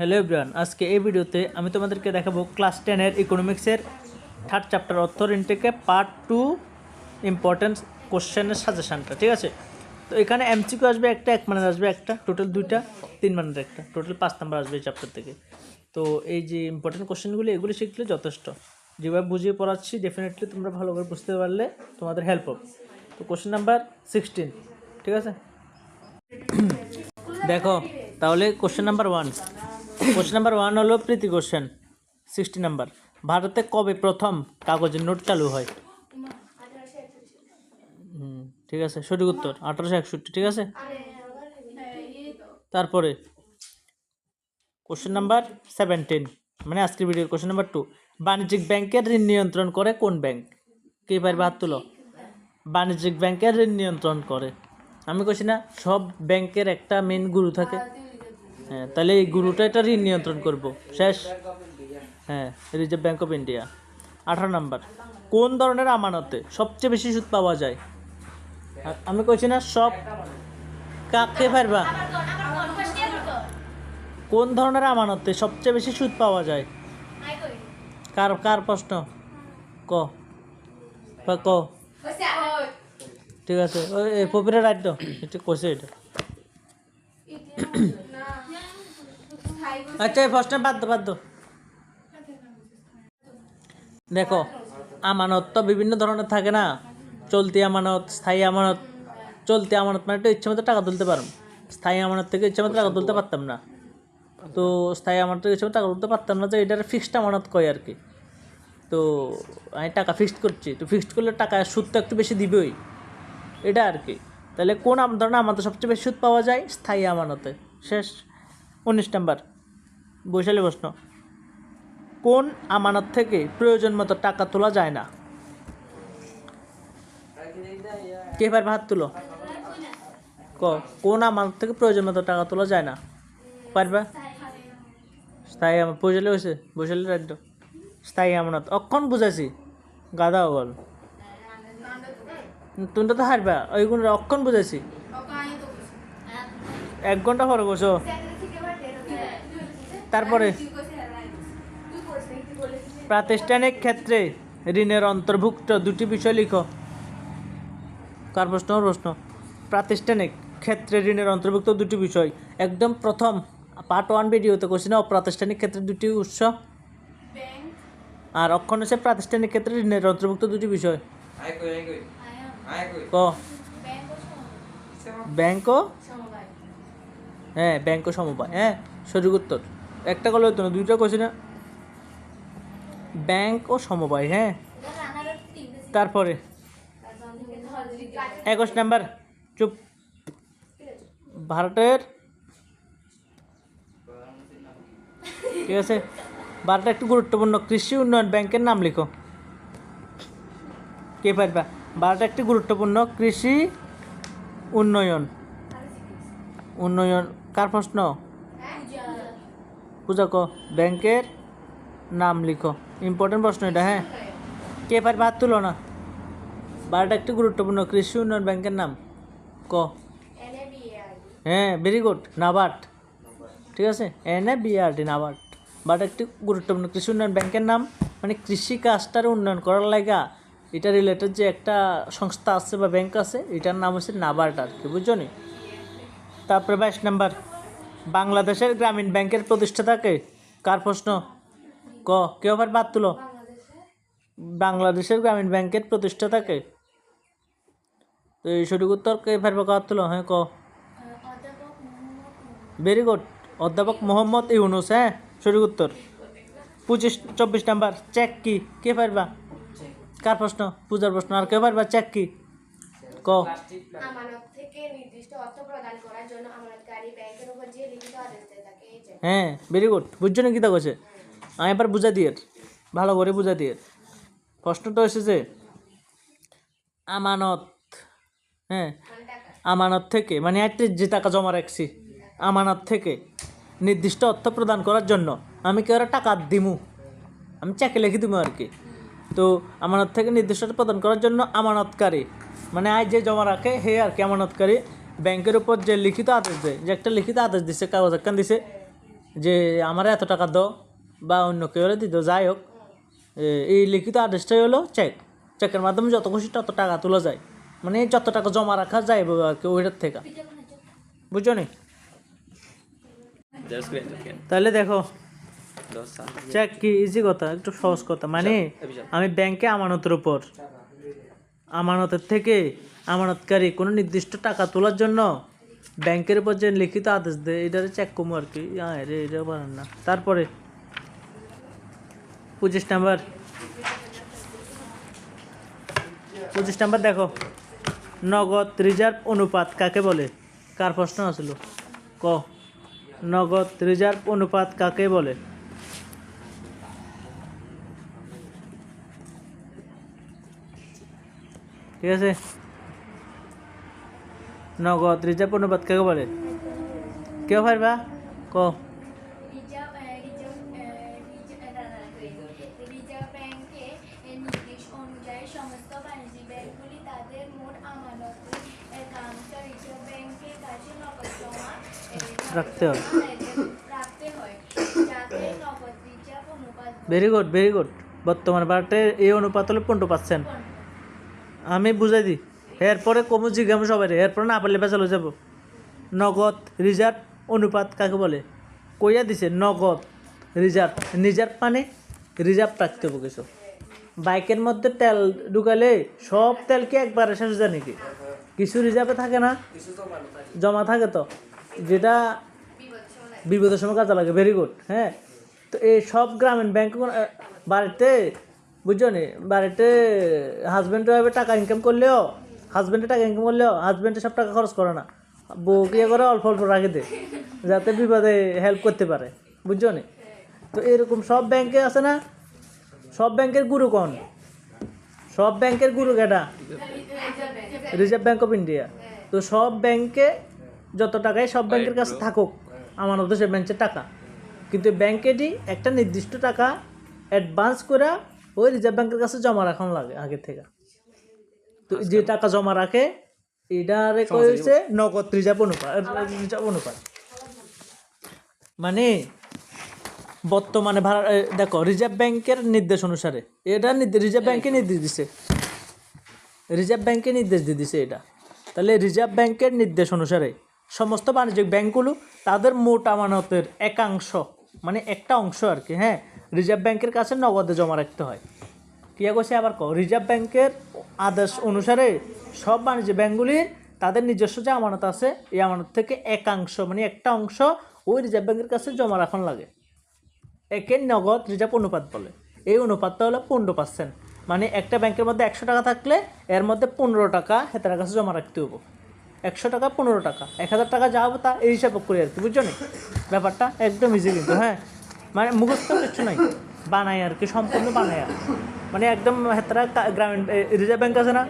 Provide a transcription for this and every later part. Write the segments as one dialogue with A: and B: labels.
A: Hello everyone, আজকে এই ভিডিওতে আমি তোমাদেরকে দেখাবো ক্লাস টেনের ইকোনমিক্সের থার্ড চ্যাপ্টার অর্থ ইনটেকে পার্ট টু ইম্পর্টেন্স কোশ্চেনের সাজেশানটা ঠিক আছে? তো এখানে এমসিকিউ আসবে একটা, এক মানের আসবে একটা টোটাল দুইটা, তিন মানের একটা টোটাল পাঁচ নাম্বার আসবে এই চ্যাপ্টার থেকে। তো এই যে ইম্পর্টেন্ট কোশ্চেনগুলি এগুলি শিখলে যথেষ্ট। যেভাবে বুঝিয়ে পড়াচ্ছি ডেফিনেটলি তোমরা ভালো করে বুঝতে পারলে তোমাদের হেল্প হবে। তো কোশ্চেন নাম্বার সিক্সটিন ঠিক আছে? দেখো, তাহলে question number one question number one হলো প্রীতি কোশ্চেন সিক্সটি নাম্বার ভারতে কবে প্রথম কাগজের নোট চালু হয়? ঠিক আছে, সঠিক উত্তর, আঠারোশো একষট্টি, ঠিক আছে? তারপরে, কোশ্চেন নাম্বার সেভেন্টিন মানে আজকের ভিডিওর কোশ্চেন নাম্বার টু বাণিজ্যিক ব্যাংকের ঋণ নিয়ন্ত্রণ করে কোন ব্যাংক? কে পারবে হাত তুলো? বাণিজ্যিক ব্যাংকের ঋণ নিয়ন্ত্রণ করে। আমি কইছি না, সব ব্যাংকের একটা মেন গুরু থাকে। হ্যাঁ তাহলে এই গুরুটা এটা ঋণ নিয়ন্ত্রণ করব। শেষ। হ্যাঁ রিজার্ভ ব্যাংক অফ ইন্ডিয়া আঠারো নাম্বার। কোন ধরনের আমানতে সবচেয়ে বেশি সুদ পাওয়া যায়? আমি কইছি না, সব কাকে পারবা? কোন ধরনের আমানতে সবচেয়ে বেশি সুদ পাওয়া যায়? কার কার প্রশ্ন? ক। ক। ঠিক আছে, ওই পপিরা রাইট এটা কইছে এটা। আচ্ছা ফার্স্ট দো, বাদ দেখো, আমানত তো বিভিন্ন ধরনের থাকে না। চলতি আমানত, স্থায়ী আমানত। চলতি আমানত মানে একটু ইচ্ছে মতো টাকা তুলতে পারো স্থায়ী আমানত থেকে ইচ্ছে মতো টাকা তুলতে পারতাম না। তো স্থায়ী আমানত থেকে ইচ্ছে মতো টাকা তুলতে পারতাম না, যে এটার ফিক্সড আমানত কয় আর কি। তো আমি টাকা ফিক্সড করছি, তো ফিক্সড করলে টাকা সুদ তো একটু বেশি দিবেই। এটা আর কি। তাহলে কোন ধরনের আমানত সবচেয়ে বেশি সুদ পাওয়া যায়? স্থায়ী আমানতে। শেষ। উনিশ নাম্বার। বৈশালী প্রশ্ন। কোন আমানত থেকে প্রয়োজন মতো টাকা তোলা যায় না? কে পারবে হাত তুলো? ক, কোন আমানত থেকে প্রয়োজন মতো টাকা তোলা যায় না? পারবা? স্থায়ী আমার বৈশালী হয়েছে? বৈশালী রাজ্য। স্থায়ী আমানত। অক্ষণ বুঝাইছি। গাদা বল তুমি তো হারবা। ওইগুলো অক্ষণ বুঝাইছি। এক ঘণ্টা পরে বসো। তারপরে প্রাতিষ্ঠানিক ক্ষেত্রে ঋণের অন্তর্ভুক্ত দুটি বিষয় লিখো। কার প্রশ্ন? প্রশ্ন। প্রাতিষ্ঠানিক ক্ষেত্রে ঋণের অন্তর্ভুক্ত দুটি বিষয়। একদম প্রথম পার্ট ওয়ান ভিডিওতে করছি না অপ্রাতিষ্ঠানিক ক্ষেত্রে দুটি উৎস। আর অক্ষণ হচ্ছে প্রাতিষ্ঠানিক ক্ষেত্রে ঋণের অন্তর্ভুক্ত দুটি বিষয়। ক? ব্যাংক হ্যাঁ ব্যাংক সমবায়। হ্যাঁ সঠিক উত্তর। একটা কলে হতো না, দুইটা কোশ্চেন ব্যাংক ও সমবায় হ্যাঁ? তারপরে? একুশ নাম্বার, চুপ। ভারতের? ঠিক আছে? ভারতের একটু গুরুত্বপূর্ণ। কৃষি উন্নয়ন ব্যাংকের নাম লিখো। কে পারবা? ভারতের একটি গুরুত্বপূর্ণ। কৃষি উন্নয়ন। উন্নয়ন, কার প্রশ্ন? পূজা ক ব্যাংকের নাম লিখো। ইম্পর্টেন্ট প্রশ্ন এটা হ্যাঁ? কে পারবে হাত তুলো না? ভারতের একটি গুরুত্বপূর্ণ কৃষি উন্নয়ন ব্যাংকের নাম। ক? হ্যাঁ ভেরি গুড নাবার্ড ঠিক আছে? N A BRT NABARD but একটি গুরুত্বপূর্ণ কৃষি উন্নয়ন ব্যাংকের নাম। মানে কৃষি কাজটার উন্নয়ন করার লাগা এটা রিলেটেড যে একটা সংস্থা আছে বা ব্যাংক আছে এটার নাম হচ্ছে নাবার্ড আর কি বুঝছ নি? তারপরে বাইশ নাম্বার। বাংলাদেশের গ্রামীণ ব্যাংকের প্রতিষ্ঠাতাকে? কার প্রশ্ন? ক কেউ আবার বাদ তুলো? বাংলাদেশের গ্রামীণ ব্যাংকের প্রতিষ্ঠাতাকে? তো এই সঠিক উত্তর কে পারবে কার তুলো? হ্যাঁ ক। ভেরি গুড অধ্যাপক মোহাম্মদ ইউনুস হ্যাঁ সঠিক উত্তর। পঁচিশ, চব্বিশ নাম্বার চেক কি? কে পারবা কার প্রশ্ন? পূজার প্রশ্ন। আর কে পারবা চেক কি? ক।
B: থেকে নির্দিষ্ট অর্থ প্রদান করার জন্য
A: হ্যাঁ ভেরি গুড বুঝছ না কী তা কছে আমি এবার বুঝা দিয়ে ভালো করে বুঝা দিয়ে প্রশ্নটা যে আমানত হ্যাঁ
B: মানে
A: আমানত থেকে মানে একটা যে টাকা জমা রাখছি আমানত থেকে নির্দিষ্ট অর্থ প্রদান করার জন্য আমি কি কেউ টাকা দিমু? আমি চেকে লিখে দিবো আর কি। তো আমানত থেকে নির্দিষ্ট অর্থ প্রদান করার জন্য আমানতকারী মানে আয় যে জমা রাখে হে আর কি আমানতকারী ব্যাংকের উপর যে লিখিত আদেশ দেয় যে একটা লিখিত আদেশ দিছে কাগজ একখান দিছে যে আমার এত টাকা দাও বা অন্য কেউ হলে দিত যাই হোক এই লিখিত আদেশটাই হলো চেক চেকের মাধ্যমে যত খুশি তত টাকা তোলা যায়। মানে যত টাকা জমা রাখা যায় আর কি ওইটার থেকে। বুঝছ নি. তাহলে দেখো চেক কি ইজি কথা একটু সহজ কথা। মানে আমি ব্যাংকে আমানতের উপর আমানতের থেকে আমানতকারী কোনো নির্দিষ্ট টাকা তোলার জন্য ব্যাংকের উপর যে লিখিত আদেশ দেয় এটারে চেক কমু আর কি। আয় রে এটা পারেন না। তারপরে, পঁচিশ নাম্বার। পঁচিশ নাম্বার দেখো, নগদ রিজার্ভ অনুপাত কাকে বলে? কার প্রশ্ন আসলো? ক, নগদ রিজার্ভ অনুপাত কাকে বলে? ঠিক আছে? নগদ রিজার্ভ অনুপাত কাকে বলে? কেউ পারবা? ক রাখতে হয়। ভেরি গুড ভেরি গুড বর্তমান বারটে এই অনুপাত হলো পনেরো পার্সেন্ট আমি বুঝাই দিই। এরপরে কমু জিজ্ঞাসা সবাই এরপরে না পারলে বেচালো যাব। নগদ, রিজার্ভ, অনুপাত কাকে বলে? কইয়া দিছে, নগদ, রিজার্ভ রিজার্ভ মানে রিজার্ভ রাখতে হবে কিছু। বাইকের মধ্যে তেল ঢুকালে সব তেল কি একবারে শেষ যায় নাকি? কিছু রিজার্ভে থাকে না? জমা থাকে তো। যেটা বিপদের সময় কাজে লাগে ভেরি গুড হ্যাঁ? তো এই সব গ্রামীণ ব্যাংক বাড়িতে, বুঝছ নি? বাড়িতে হাজব্যান্ড টাকা ইনকাম করলেও হাজব্যান্ডে টাকা ইনকাম করলেও হাজব্যান্ডে সব টাকা খরচ করে না। বউ কি করে অল্প অল্প রাখে দেয় যাতে বিপদে হেল্প করতে পারে। বুঝছ নি? তো এরকম সব ব্যাংকে আছে না? সব ব্যাংকের গুরু কোন? সব ব্যাংকের গুরু কেটা রিজার্ভ ব্যাংক অফ ইন্ডিয়া তো সব ব্যাংকে যত টাকাই সব ব্যাংকের কাছে থাকুক, আমার উদ্দেশ্যে ব্যাংকের টাকা। কিন্তু ব্যাংকেটি একটা নির্দিষ্ট টাকা অ্যাডভান্স করে ওই রিজার্ভ ব্যাংকের কাছে জমা রাখানো লাগে আগে থেকে। তো যে টাকা জমা রাখে এটারে কয়েছে নগদ রিজার্ভ অনুপাত রিজার্ভ অনুপাত মানে বর্তমানে ভাড়া দেখো রিজার্ভ ব্যাংকের নির্দেশ অনুসারে এটা রিজার্ভ ব্যাংকে নির্দেশ দিছে। রিজার্ভ ব্যাংকে নির্দেশ দিয়ে দিছে এটা। তাহলে রিজার্ভ ব্যাংকের নির্দেশ অনুসারে সমস্ত বাণিজ্যিক ব্যাংকগুলো তাদের মোট আমানতের একাংশ মানে একটা অংশ আর কি হ্যাঁ রিজার্ভ ব্যাংকের কাছে নগদে জমা রাখতে হয়। কী করছে আবার কো? রিজার্ভ ব্যাংকের আদেশ অনুসারে সব বাণিজ্য ব্যাংকগুলির তাদের নিজস্ব যে আমানত আছে, এই আমানত থেকে একাংশ মানে একটা অংশ ওই রিজার্ভ ব্যাংকের কাছে জমা রাখানো লাগে। একে নগদ রিজার্ভ অনুপাত বলে। এই অনুপাতটা হলো পনেরো পার্সেন্ট মানে একটা ব্যাংকের মধ্যে একশো টাকা থাকলে এর মধ্যে পনেরো টাকা হেতার কাছে জমা রাখতে হব। একশো টাকা, পনেরো টাকা। এক হাজার টাকা যা হবে তা এই হিসাবে করে আর কি, বুঝছ নি? ব্যাপারটা একদম ইজি কিন্তু হ্যাঁ? মানে মুখস্থ কিছু নাই। বানাই আর কি, সম্পূর্ণ বানায় আর মানে একদম হেতারা গ্রামীণ রিজার্ভ ব্যাংক আছে না?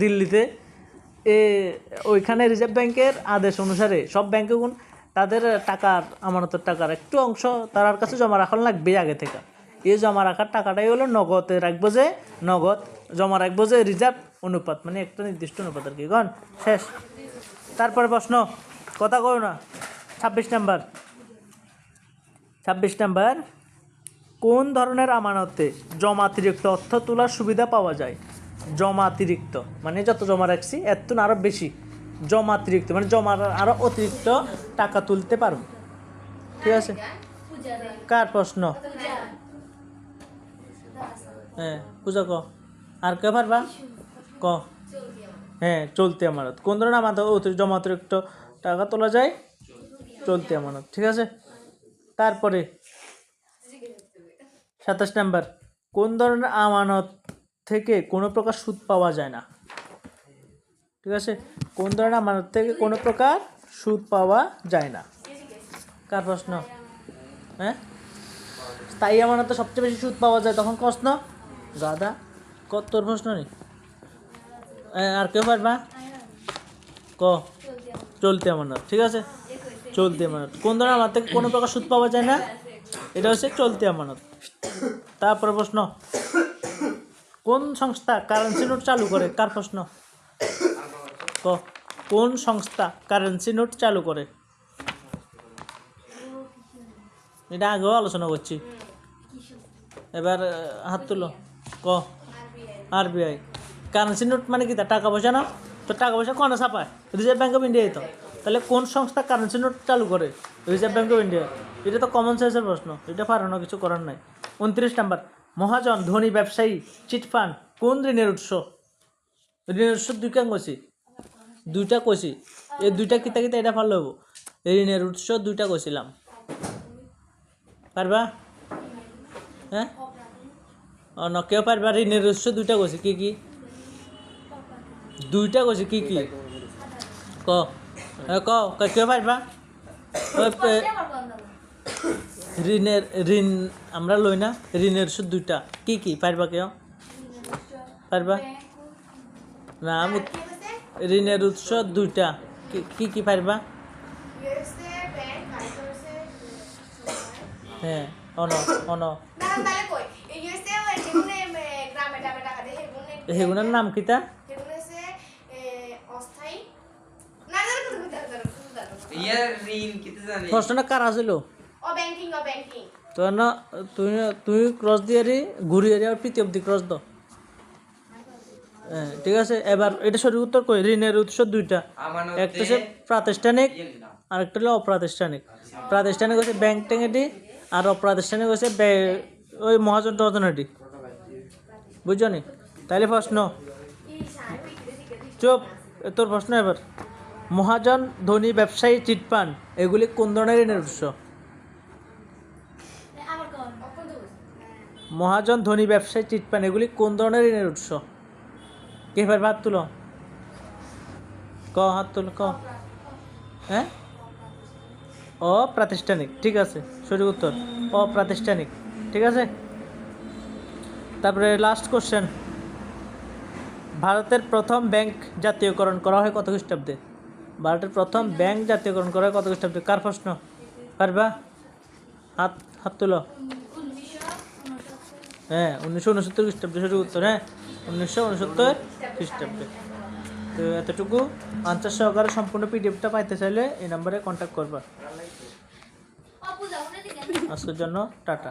A: দিল্লিতে। এ, ওইখানে রিজার্ভ ব্যাংকের আদেশ অনুসারে সব ব্যাংকে গুণ তাদের টাকার, আমানতের টাকার একটু অংশ তার কাছে জমা রাখানো লাগবে আগে থেকে। এই জমা রাখার টাকাটাই হলো নগদে রাখব যে নগদ, জমা রাখব যে রিজার্ভ অনুপাত মানে একটা নির্দিষ্ট অনুপাত আর কি। গণ শেষ। তারপরে প্রশ্ন, কথা কো না। ছাব্বিশ নাম্বার। ছাব্বিশ নাম্বার। কোন ধরনের আমানতে জমা অতিরিক্ত অর্থ তোলার সুবিধা পাওয়া যায়? জমা অতিরিক্ত মানে যত জমা রাখছি এত না আরও বেশি জমা অতিরিক্ত মানে জমার আরও অতিরিক্ত টাকা তুলতে পারব। ঠিক আছে? কার প্রশ্ন? হ্যাঁ পূজা ক। আর কে পারবা? ক। হ্যাঁ চলতি আমানত। কোন ধরনের অতি- জমা অতিরিক্ত টাকা তোলা যায়? চলতি আমানত। ঠিক আছে? তারপরে সাতাশ নাম্বার, কোন ধরনের আমানত থেকে কোনো প্রকার সুদ পাওয়া যায় না? ঠিক আছে? কোন ধরনের আমানত থেকে কোনো প্রকার সুদ পাওয়া যায় না? কার প্রশ্ন? হ্যাঁ? স্থায়ী আমানত সবচেয়ে বেশি সুদ পাওয়া যায় তখন প্রশ্ন? গাদা। কত তোর প্রশ্ন নেই আর কেউ পারবা? ক? চলতি আমানত। ঠিক আছে? চলতি আমানত। কোন ধরনের আমার থেকে কোনো প্রকার সুদ পাওয়া যায় না? এটা হচ্ছে চলতি আমানত। তারপরে প্রশ্ন, কোন সংস্থা কারেন্সি নোট চালু করে? কার প্রশ্ন? ক, কোন সংস্থা কারেন্সি নোট চালু করে? এটা আগেও আলোচনা করছি। এবার হাত তুলো। ক আরবিআই কারেন্সি নোট মানে কি তা? টাকা পয়সা না? তো টাকা পয়সা কোনে ছাপায়? রিজার্ভ ব্যাঙ্ক অফ ইন্ডিয়াই তো। তাহলে কোন সংস্থা কারেন্সি নোট চালু করে? রিজার্ভ ব্যাঙ্ক অফ ইন্ডিয়া এটা তো কমন সেন্সের প্রশ্ন। এটা পারানো কিছু করার নাই। উনত্রিশ নাম্বার। মহাজন, ধনী, ব্যবসায়ী চিটফান্ড কোন ঋণের উৎস? ঋণের উৎস দুইটা কইছি। দুইটা কইছি। এই দুইটা কিতা কিতা এটা ভালো হব ঋণের উৎস দুইটা কইছিলাম। পারবা? হ্যাঁ? ন, কেউ পারবা? ঋণের উৎস দুইটা কইছি। কি কি? দুইটা কইছি। কি কি? ক। এ ক পারবা ঋণের ঋণ আমরা লই না ঋণের উৎস দুইটা কি কি পারবা কেউ পারবা না ঋণের উৎস দুইটা কি- কি পারবা হ্যাঁ অন অন সেগুলোর নাম কিতা
C: ইয়ার ঋণ কিতে জানি
A: প্রশ্নটা কার
B: ব্যাংকিং ও ব্যাংকিং
A: তো না তুই তুই ক্রস দিয়ে ঘুরি এরি আর প্রীতি অব্দি ক্রস দাও হ্যাঁ ঠিক আছে এবার এটা সঠিক উত্তর কই ঋণের উৎস দুইটা। একটা হচ্ছে প্রাতিষ্ঠানিক
C: ইয়ে
A: আর একটা হলো অপ্রাতিষ্ঠানিক। প্রাতিষ্ঠানিক হচ্ছে ব্যাংক ট্যাঙ্গেটি আর অপ্রাতিষ্ঠানিক হচ্ছে ওই মহাজন টজনেটি বুঝছ নি? তাইলে প্রশ্ন। চুপ এ তোর প্রশ্ন এবার। মহাজন, ধনী, ব্যবসায়ী, চিটপান, এগুলি কোন ধরনের ঋণের উৎস? মহাজন, ধনী, ব্যবসায়ী, চিটপান, এগুলি কোন ধরনের ঋণের উৎস? কে এবার হাত তুলো? ক, হাত তুলো, ক। হ্যাঁ? অপ্রাতিষ্ঠানিক, ঠিক আছে, সঠিক উত্তর, অপ্রাতিষ্ঠানিক, ঠিক আছে? তারপরে লাস্ট কোশ্চেন ভারতের প্রথম ব্যাংক জাতীয়করণ করা হয় কত খ্রিস্টাব্দে? ভারতের প্রথম ব্যাংক জাতীয়করণ করা কত খ্রিস্টাব্দে? কার প্রশ্ন? পারবা? হাত হাত তুলো। হ্যাঁ উনিশশো উনসত্তর খ্রিস্টাব্দে সঠিক উত্তর হ্যাঁ। উনিশশো উনসত্তর খ্রিস্টাব্দে। তো এতটুকু আনসার সহকারে সম্পূর্ণ পিডিএফটা পাইতে চাইলে এই নাম্বারে কন্ট্যাক্ট করবা। আজকের জন্য টাটা।